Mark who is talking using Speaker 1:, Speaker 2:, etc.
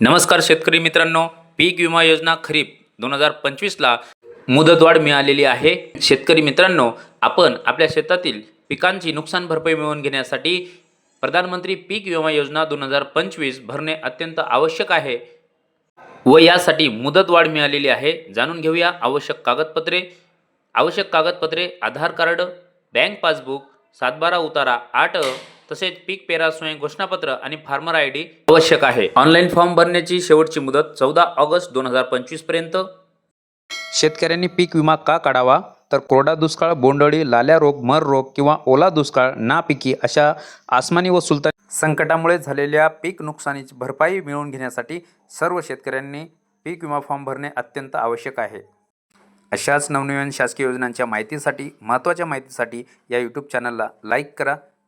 Speaker 1: नमस्कार शेतकरी मित्रांनो पीक विमा योजना खरीप दोन हजार पंचवीसला मुदतवाढ मिळालेली आहे. शेतकरी मित्रांनो आपण आपल्या शेतातील पिकांची नुकसान भरपाई मिळवून घेण्यासाठी प्रधानमंत्री पीक विमा योजना दोन हजार पंचवीस भरणे अत्यंत आवश्यक आहे व यासाठी मुदतवाढ मिळालेली आहे. जाणून घेऊया आवश्यक कागदपत्रे. आवश्यक कागदपत्रे आधार कार्ड बँक पासबुक सातबारा उतारा आठ तसेच पीक पेरा स्वयं घोषणापत्र आणि फार्मर आय डी आवश्यक आहे. ऑनलाईन फॉर्म भरण्याची शेवटची मुदत चौदा ऑगस्ट दोन हजार पंचवीसपर्यंत शेतकऱ्यांनी पीक विमा का काढावा? तर कोरडा दुष्काळ बोंडअळी लाल्या रोग मर रोग किंवा ओला दुष्काळ नापिकी अशा आसमानी व सुलतानी संकटामुळे झालेल्या पीक नुकसानीची भरपाई मिळवून घेण्यासाठी सर्व शेतकऱ्यांनी पीक विमा फॉर्म भरणे अत्यंत आवश्यक आहे. अशाच नवनवीन शासकीय योजनांच्या माहितीसाठी महत्त्वाच्या माहितीसाठी या यूट्यूब चॅनलला लाईक करा.